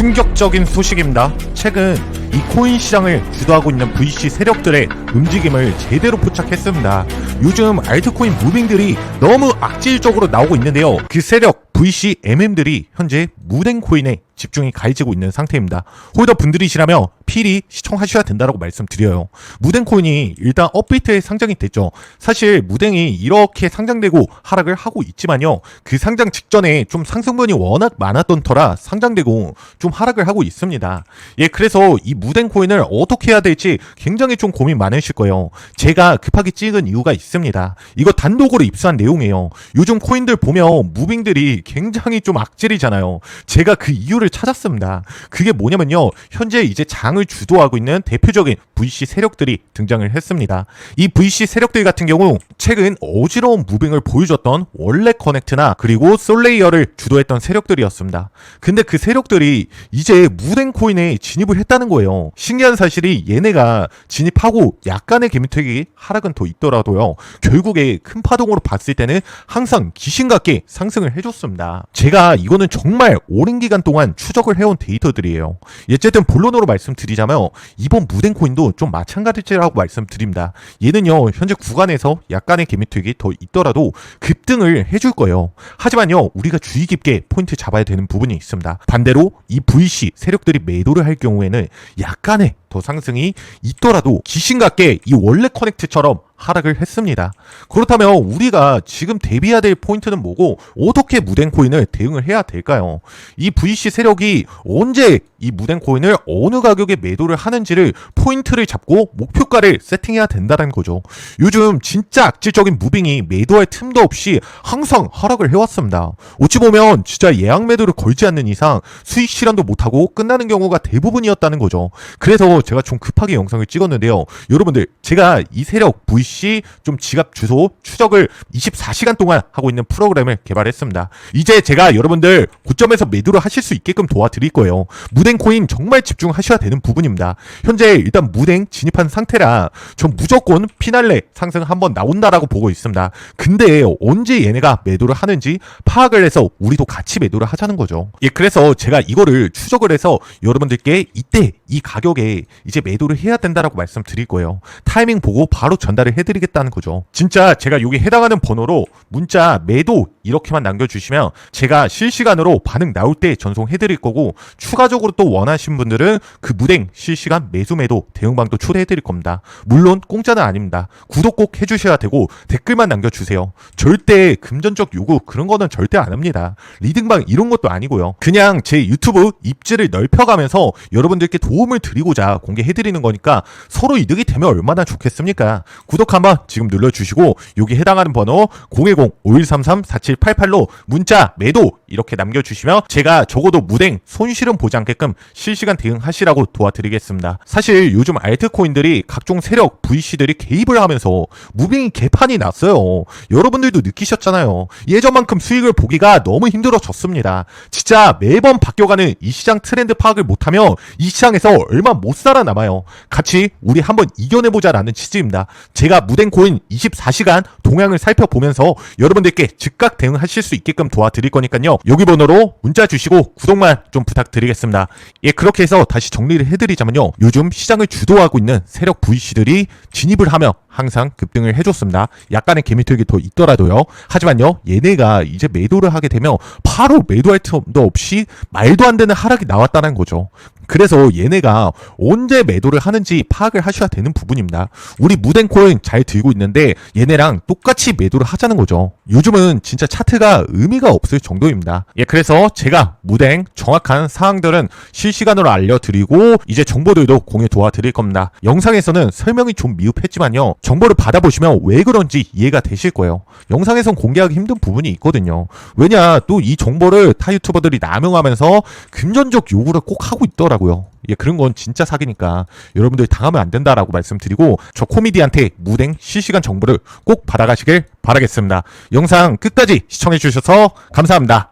충격적인 소식입니다. 최근 이 코인 시장을 주도하고 있는 VC 세력들의 움직임을 제대로 포착했습니다. 요즘 알트코인 무빙들이 너무 악질적으로 나오고 있는데요. 그 세력 VC MM들이 현재 무덴 코인에 집중이 가해지고 있는 상태입니다. 홀더 분들이시라면 필히 시청하셔야 된다고 말씀드려요. 무덴 코인이 일단 업비트에 상장이 됐죠. 사실 무덴이 이렇게 상장되고 하락을 하고 있지만요. 그 상장 직전에 좀 상승분이 워낙 많았던 터라 상장되고 좀 하락을 하고 있습니다. 예, 그래서 이 무덴 코인을 어떻게 해야 될지 굉장히 좀 고민 많으실 거예요. 제가 급하게 찍은 이유가 있습니다. 이거 단독으로 입수한 내용이에요. 요즘 코인들 보면 무빙들이 굉장히 좀 악질이잖아요. 제가 그 이유를 찾았습니다. 그게 뭐냐면요. 현재 이제 장을 주도하고 있는 대표적인 VC 세력들이 등장을 했습니다. 이 VC 세력들 같은 경우 최근 어지러운 무빙을 보여줬던 원래 커넥트나 그리고 솔레이어를 주도했던 세력들이었습니다. 근데 그 세력들이 이제 무덴 코인에 진입을 했다는 거예요. 신기한 사실이 얘네가 진입하고 약간의 개미택이 하락은 더 있더라도요. 결국에 큰 파동으로 봤을 때는 항상 귀신 같게 상승을 해줬습니다. 제가 이거는 정말 오랜 기간 동안 추적을 해온 데이터들이에요. 어쨌든 본론으로 말씀드리 자면 이번 무덴 코인도 좀 마찬가지라고 말씀드립니다. 얘는요 현재 구간에서 약간의 개미택이 더 있더라도 급등을 해줄 거예요. 하지만요 우리가 주의 깊게 포인트 잡아야 되는 부분이 있습니다. 반대로 이 VC 세력들이 매도를 할 경우에는 약간의 더 상승이 있더라도 귀신 같게 이 원래 커넥트처럼 하락을 했습니다. 그렇다면 우리가 지금 대비해야 될 포인트는 뭐고 어떻게 무덴 코인을 대응을 해야 될까요? 이 VC 세력이 언제 이 무덴 코인을 어느 가격에 매도를 하는지를 포인트를 잡고 목표가를 세팅해야 된다는 거죠. 요즘 진짜 악질적인 무빙이 매도할 틈도 없이 항상 하락을 해왔습니다. 어찌 보면 진짜 예약 매도를 걸지 않는 이상 수익 실현도 못하고 끝나는 경우가 대부분이었다는 거죠. 그래서 제가 좀 급하게 영상을 찍었는데요. 여러분들 제가 이 세력 VC 좀 지갑 주소 추적을 24시간 동안 하고 있는 프로그램을 개발했습니다. 이제 제가 여러분들 고점에서 매도를 하실 수 있게끔 도와드릴 거예요. 무댕 코인 정말 집중하셔야 되는 부분입니다. 현재 일단 무댕 진입한 상태라 전 무조건 피날레 상승 한번 나온다라고 보고 있습니다. 근데 언제 얘네가 매도를 하는지 파악을 해서 우리도 같이 매도를 하자는 거죠. 예, 그래서 제가 이거를 추적을 해서 여러분들께 이때 이 가격에 이제 매도를 해야 된다라고 말씀드릴 거예요. 타이밍 보고 바로 전달을 해드리겠다는 거죠. 진짜 제가 여기 해당하는 번호로 문자 매도 이렇게만 남겨주시면 제가 실시간으로 반응 나올 때 전송해드릴 거고 추가적으로 또 원하신 분들은 그 무댕 실시간 매수 매도 대응방도 초대해드릴 겁니다. 물론 공짜는 아닙니다. 구독 꼭 해주셔야 되고 댓글만 남겨주세요. 절대 금전적 요구 그런 거는 절대 안 합니다. 리딩방 이런 것도 아니고요. 그냥 제 유튜브 입지를 넓혀가면서 여러분들께 도움을 드리고자 공개해드리는 거니까 서로 이득이 되면 얼마나 좋겠습니까? 구독 한번 지금 눌러주시고 여기 해당하는 번호 010-5133-4788로 문자 매도 이렇게 남겨주시면 제가 적어도 무댕 손실은 보지 않게끔 실시간 대응하시라고 도와드리겠습니다. 사실 요즘 알트코인들이 각종 세력 VC들이 개입을 하면서 무빙이 개판이 났어요. 여러분들도 느끼셨잖아요. 예전만큼 수익을 보기가 너무 힘들어졌습니다. 진짜 매번 바뀌어가는 이 시장 트렌드 파악을 못하면 이 시장에서 얼마 못 살아남아요. 같이 우리 한번 이겨내보자라는 취지입니다. 제가 무댕 코인 24시간 동향을 살펴보면서 여러분들께 즉각 대응하실 수 있게끔 도와드릴 거니까요. 여기 번호로 문자 주시고 구독만 좀 부탁드리겠습니다. 예, 그렇게 해서 다시 정리를 해드리자면요. 요즘 시장을 주도하고 있는 세력 VC들이 진입을 하며 항상 급등을 해줬습니다. 약간의 개미털기 더 있더라도요. 하지만요, 얘네가 이제 매도를 하게 되면 바로 매도할 틈도 없이 말도 안 되는 하락이 나왔다는 거죠. 그래서 얘네가 언제 매도를 하는지 파악을 하셔야 되는 부분입니다. 우리 무덴 코인 잘 들고 있는데 얘네랑 똑같이 매도를 하자는 거죠. 요즘은 진짜 차트가 의미가 없을 정도입니다. 예, 그래서 제가 무댕 정확한 사항들은 실시간으로 알려드리고 이제 정보들도 공유 도와드릴 겁니다. 영상에서는 설명이 좀 미흡했지만요. 정보를 받아보시면 왜 그런지 이해가 되실 거예요. 영상에선 공개하기 힘든 부분이 있거든요. 왜냐 또 이 정보를 타 유튜버들이 남용하면서 금전적 요구를 꼭 하고 있더라고요. 예, 그런 건 진짜 사기니까 여러분들 당하면 안 된다라고 말씀드리고 저 코미디한테 무댕 실시간 정보를 꼭 받아가시길 바라겠습니다. 영상 끝까지 시청해 주셔서 감사합니다.